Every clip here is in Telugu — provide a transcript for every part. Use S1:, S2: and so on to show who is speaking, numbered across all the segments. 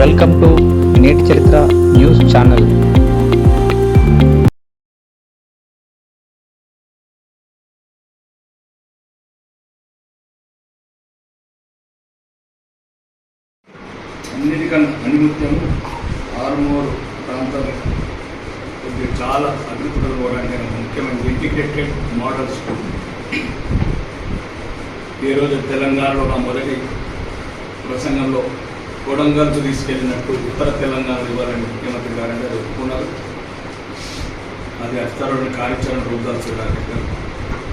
S1: వెల్కమ్ టు నేటి చరిత్ర న్యూస్ ఛానల్. అన్నిటికన్నా అనుముత్యం ప్రాంతం చాలా ముఖ్యమైన ఈరోజు తెలంగాణలో నా మొదటి ప్రసంగంలో కొడంగల్కు తీసుకెళ్ళినట్టు ఉత్తర తెలంగాణ ఇవ్వాలని ముఖ్యమంత్రి గారు అంటే ఒప్పుకున్నారు. అది అధికారులను కార్యాచరణ రూపదాల్చారు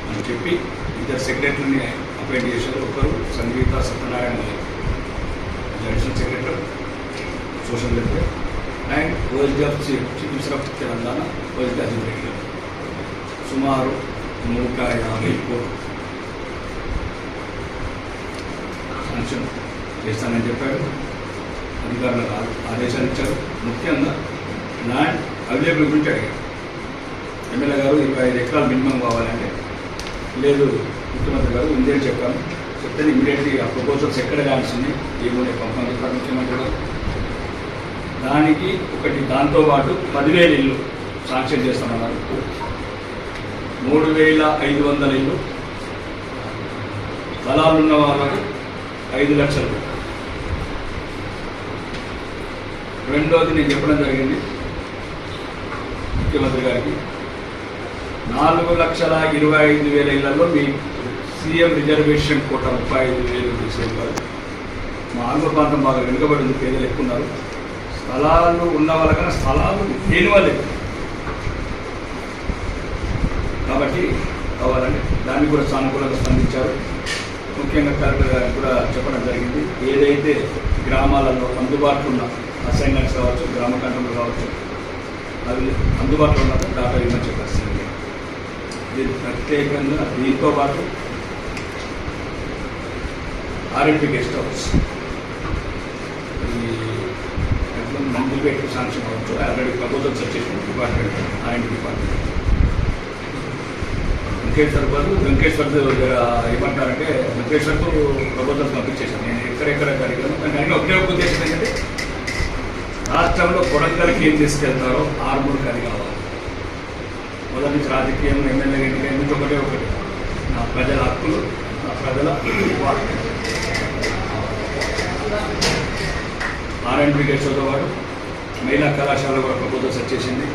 S1: అని చెప్పి ఇద్దరు సెక్రటరీని అపాయింట్ చేశారు. ఒకరు సంగీత సత్యనారాయణ గారు additional secretary social welfare and OSD of chief chief minister of Telangana OSD of Reddy సుమారు నూట యాభై కోట్లు. శాంక్షన్ చేస్తానని చెప్పారు అధికారులకు ఆ- ఆదేశాలు ఇచ్చారు ముఖ్యంగా ల్యాండ్ అవైలబుల్ గురించి అడిగారు. ఎమ్మెల్యే గారు ఇరవై ఐదు ఎకరాలు మినిమం కావాలంటే లేదు ముఖ్యమంత్రి గారు ఇండియన్ చెప్పాను చెప్తే ఇమీడియట్లీ ఆ ప్రపోజల్స్ ఎక్కడ కావాల్సింది? ఏమో పంపాలి ముఖ్యమంత్రి గారు? దానికి ఒకటి దాంతోపాటు పదివేల ఇల్లు శాంక్షన్ చేస్తామన్నారు. మూడు వేల ఐదు వందల ఇల్లు. స్థలాలు ఉన్న వాళ్ళకు ఐదు లక్షలు. రెండోది నేను చెప్పడం జరిగింది. ముఖ్యమంత్రి గారికి. నాలుగు లక్షల ఇరవై ఐదు వేల ఇళ్ళలో మీ సీఎం రిజర్వేషన్ కోట ముప్పై ఐదు వేలు తీసేవారు. మా ఆంధ్ర ప్రాంతం బాగా వెనుకబడింది పేదలు ఎక్కువ ఉన్నారు. స్థలాలు ఉన్న వాళ్ళకన్నా స్థలాలు లేని వాళ్ళే. కాబట్టి కావాలని దాన్ని కూడా సానుకూలంగా స్పందించారు. ముఖ్యంగా కలెక్టర్ గారికి కూడా చెప్పడం జరిగింది. ఏదైతే గ్రామాలలో అందుబాటులో ఉన్న అసైన్మెంట్స్ కావచ్చు గ్రామ కంట్రోల్ కావచ్చు అవి అందుబాటులో ఉన్నప్పుడు డాటా ఇవ్వమని చెప్పారు? ఇది ప్రత్యేకంగా దీంతో పాటు ఆర్ఎంపీ గెస్ట్ హౌస్ ఈ మందులు పెట్టి శాంక్షన్ అవ్వచ్చు. ఆల్రెడీ ప్రపోజల్స్ వచ్చేసి డిపార్ట్మెంట్ ఆర్ఎంపీ డిపార్ట్మెంట్ వెంకటేశ్వర్ బదులు వెంకటేశ్వర్ దగ్గర ఏమంటారంటే వెంకటేశ్వర్కు ప్రపోజల్స్ పంపించేశాను నేను ఎక్కడెక్కడ కార్యక్రమం కానీ ఆయన ఒకే ఒక ఉద్దేశం ఏంటంటే రాష్ట్రంలో కొడంగల్కి ఏం తీసుకెళ్తారో ఆర్మూర్కి అది కావాలి. మొదటి నుంచి రాజకీయం ఎమ్మెల్యే ఎన్నిక ఎందుకు ఒకటే ఒకటి? నా ప్రజల హక్కులు నా ప్రజల ఆర్ఎండ్బి బ్రిగేడ్ పాటు మహిళా కళాశాల కూడా ప్రభుత్వం సెట్ చేసింది.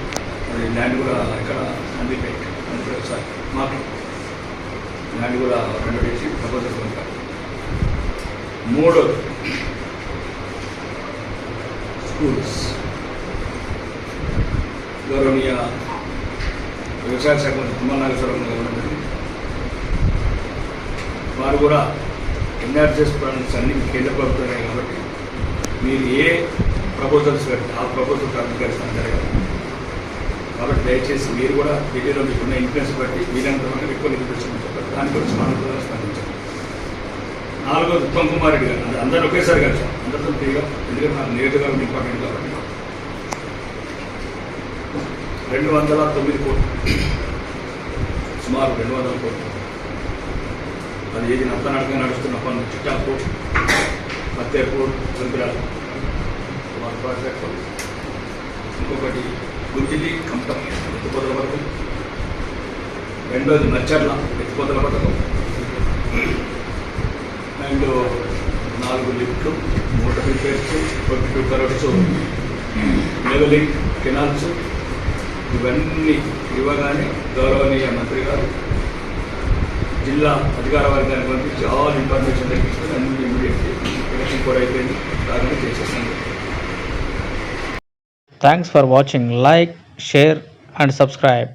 S1: అది ల్యాండ్ కూడా ఇక్కడ అందిపేట్ సార్ మాకు ల్యాండ్ కూడా రెండు చేసి ప్రభుత్వం మూడోది స్కూల్స్ గౌరవనీయ వ్యవసాయ శాఖ మంత్రి తుమ్మల నాగేశ్వరరావు గారు వారు కూడా ఎన్ఆర్జెస్ ప్లాన్స్ అన్ని కేంద్ర ప్రభుత్వమే కాబట్టి మీరు ఏ ప్రపోజల్స్ పెడితే ఆ ప్రపోజల్స్ అంగీకరిస్తాను జరగాలి. కాబట్టి దయచేసి మీరు కూడా ఢిల్లీలో మీకున్న ఇన్ఫ్లుయెన్స్ బట్టి వీలైనంత ఎక్కువ నిధులు చెప్పారు. దాని గురించి మనం కూడా స్పందించాలి. నాలుగోది ఉత్తమ్ కుమార్ రెడ్డి గారు. అందరూ ఒకేసారి కలిసాం అందరితో తీయగా ఎందుకంటే నాకు నేరుగా ఇంపార్టెంట్ కాబట్టి రెండు వందల తొమ్మిది కోట్లు. సుమారు రెండు వందల కోట్లు. అది ఏది నత్తనాటగా నడుస్తున్న పనులు చిట్టాపూర్ ఫతేపూర్ చంద్రాల ప్రాజెక్ట్ ఇంకొకటి గుంజిలి కంపం. ఎత్తుపోతల వరకు రెండోది నచ్చర్ల ఎత్తుపోతల పథకం. అండ్ నాలుగు లిఫ్ట్లు. Motor repairs twenty two crores levelling canals ఇవన్నీ ఇవ్వగానే గౌరవనీయ మంత్రి గారు జిల్లా అధికార వర్గాన్ని పంపించి ఆల్ ఇన్ఫర్మేషన్ తగ్గించుకొని అన్ని ఇమీడియట్లీ ఎలక్షన్ కూడా అయిపోయింది రాగానే చేసేస్తాను
S2: thanks for watching like share and subscribe